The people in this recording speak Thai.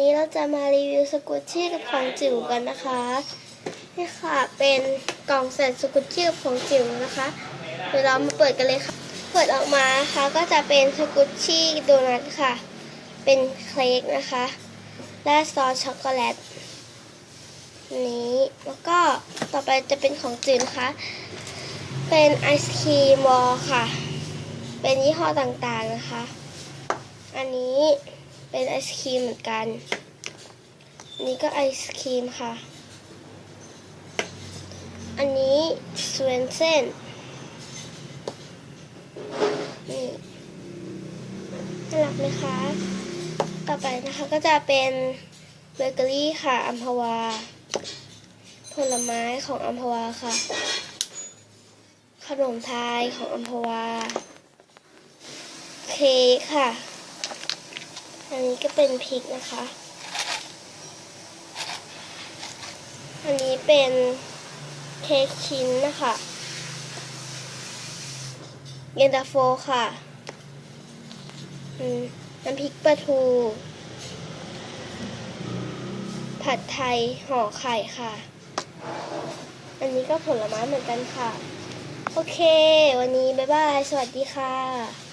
นี้เราจะมารีวิวสกุชชี่กับของจิ๋วกันนะคะนี่ค่ะเป็นกล่องใส่สกุชชี่กับของจิ๋วนะคะเดี๋ยวเรามาเปิดกันเลยค่ะ เปิดออกมานะคะก็จะเป็นสกุชชี่โดนัทค่ะ เป็นเค้กนะคะ และซอสช็อกโกแลตนี้แล้วก็ต่อไปจะเป็นของจิ๋วนะคะ เป็นไอศครีมวอลค่ะ เป็นยี่ห้อต่างๆนะคะ อันนี้ เป็นไอศครีมเหมือนกันนนี้ก็ไอศครีมค่ะ อันนี้สเวนเซนนี่น่ารักไหมคะ ต่อไปนะคะก็จะเป็นเบเกอรี่ค่ะอัมพวา ผลไม้ของอัมพวาค่ะ ขนมไทยของอัมพวา เค้กค่ะ อันนี้ก็เป็นพริกนะคะ อันนี้เป็นเค้กชิ้นนะคะเย็นตาโฟค่ะอืมน้ำพริกปลาทู ผัดไทยห่อไข่ค่ะ อันนี้ก็ผลไม้เหมือนกันค่ะ โอเค วันนี้ บ๊ายบาย สวัสดีค่ะ